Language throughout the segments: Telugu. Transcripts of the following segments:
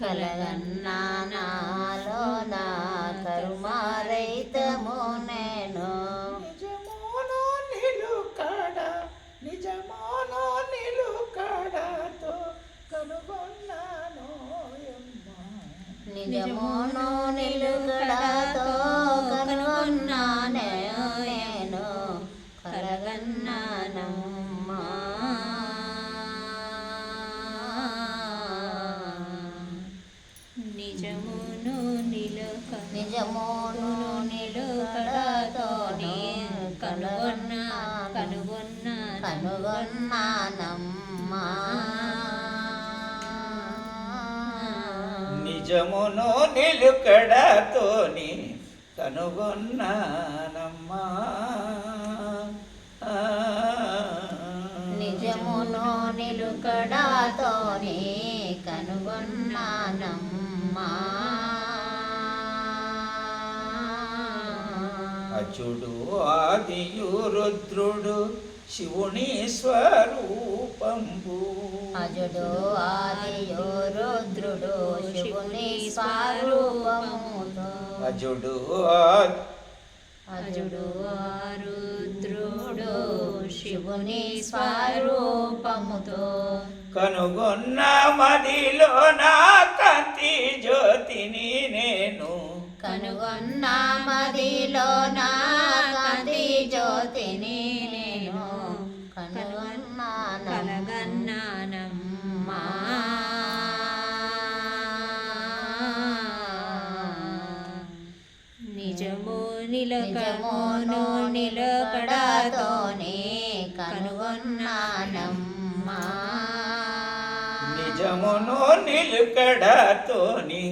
కలగన్నా నాలో నా కరుమారైతము నేను నిజమోనో నిలుకడ నిజమోనో నిలుకడతో కనుగొన్నాను. నిజమును నిలుగడతో కనుగొన్నానమ్మా నిజమును నిలుకడతోని కనుగొన్నానమ్మా. నిజమును నిలుకడతోనే కనుగొన్నానమ్మా అచుడు ఆదియు రుద్రుడు శివుని స్వరూపంబు. అజుడు ఆదియో రుద్రుడు శివుని స్వరూపముతో. అజుడు అజుడు రుద్రుడు శివుని స్వరూపముతో. కనుగొన్న మదిలో నా కంటి జ్యోతిని నేను కనుగొన్న మదిలో నా కాంతి జ్యోతిని నేను కనుగొన్నానమ్మా. నిజము నిలకమును నిలకడతోనే కనుగొన్నానమ్మా నిజమును నిలుకడతోని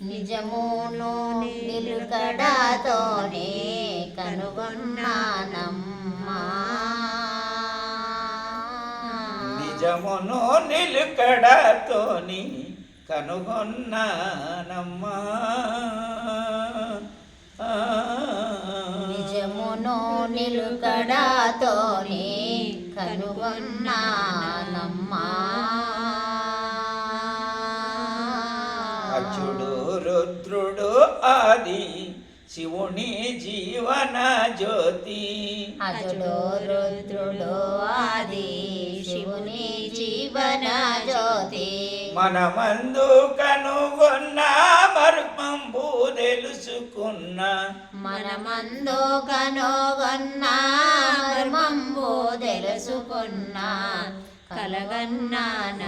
నిజమును నిలుకడతోనే కనుగొన్నానమ్మా నిజమును నిలుకడతోని కనుగొన్నానమ్మా. నిజమును నిలుకడతోనే కనుగొన్నానమ్మా ఆది శివుని జీవన జ్యోతి. అజుడు రుద్రుడు ఆది శివుని జీవన జ్యోతి. మనమందు కనుగొన్న మర్మంబు తెలుసుకున్న మనమందు కనుగొన్నా మర్మంబు తెలుసుకున్నా కలగన్నానమ్మా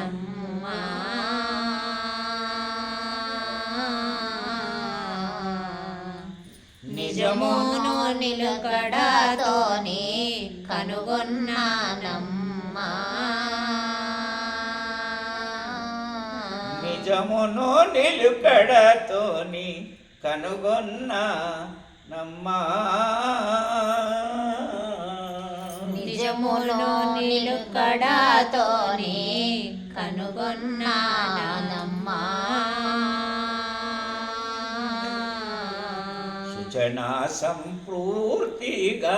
నిజమును నిలకడతోనే కనుగొన్నానమ్మా. నిజమును నిలుకడతోని కనుగొన్న నమ్మా నిజమును నిలుకడతోనే సుజనా సంపూర్తిగా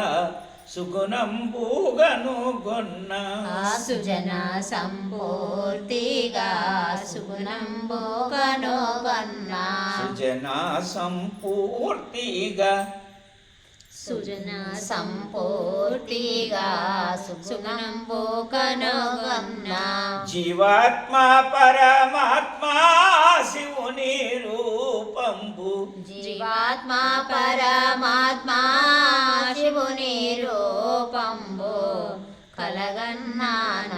సుగుణంబుగనుగొన్న సుజన సంపూర్తిగా సుగుణంబు కనుగొన్నా సుజనా సంపూర్తిగా సుజన సంపూర్తిగా సుగుణంబు కనుగొన్నా జీవాత్మ పరమాత్మ జీవాత్మ పరమాత్మ శివుని రూపంబు కలగన్నానమ్మా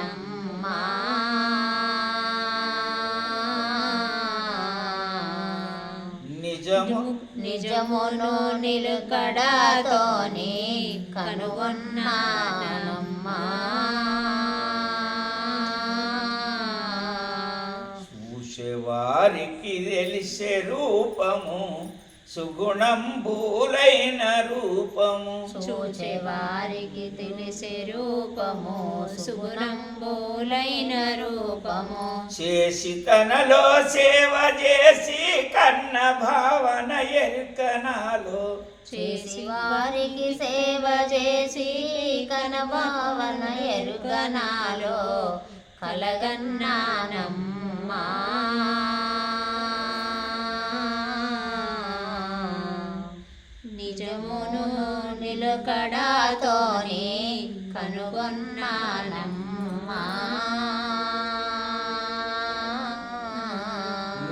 నిజము నిజమును నిలుకడతోని కనుగొన్నానమ్మా చూసేవారికి తెలిసే రూపము సుగుణంబులైన రూపము. చూచే వారికి తెలిసే రూపము. సుగుణంబులైన రూపము. చేసి తనలో సేవ చేసి కన్న భావన ఎరుకనాలో చేసి వారికి సేవ చేసి కనభావన ఎరుగనాలో కలగన్నానమ్మా. నిలుకడతోని కనుగొన్నానమ్మా.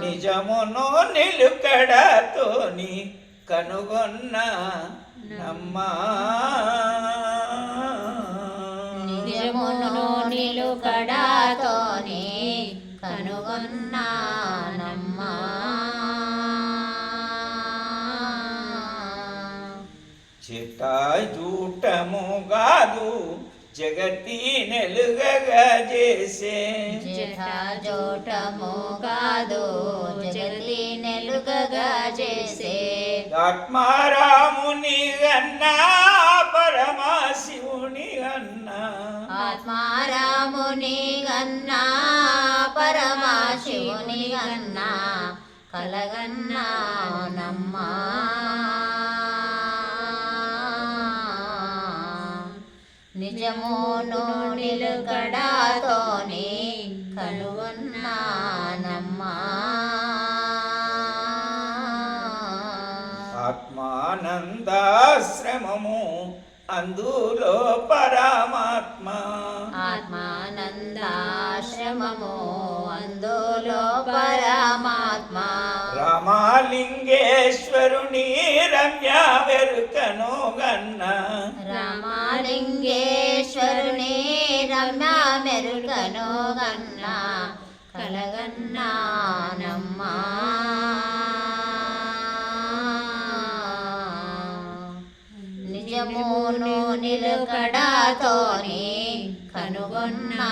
నిజమును నిలుకడతోని కనుగొన్న నమ్మా నిజమును నిలుకడతోని చిటాజూటము కాదు జగతి నెలుగగా చేసే. జటాజోటము కాదు జగతి నెలుగగా చేసే. ఆత్మారాముని అన్నా పరమశివుని అన్నా. ఆత్మారాముని గన్నా పరమాశివుని గన్నా కలగన్నా నమ్మా. నిజమును నిలుకడతోని కనుగొన్నానమ్మా ఆత్మానందాశ్రమము అందులో పరమాత్మ. ఆత్మానందాశ్రమము అందులో పరమాత్మ. రామాలింగేశ్వరుని రమ్య వెరుకను గన్న. రమ్య మెరుగను గన్నా కలగన్నానమ్మా నిజమును నిలుకడతోని కనుగొన్నా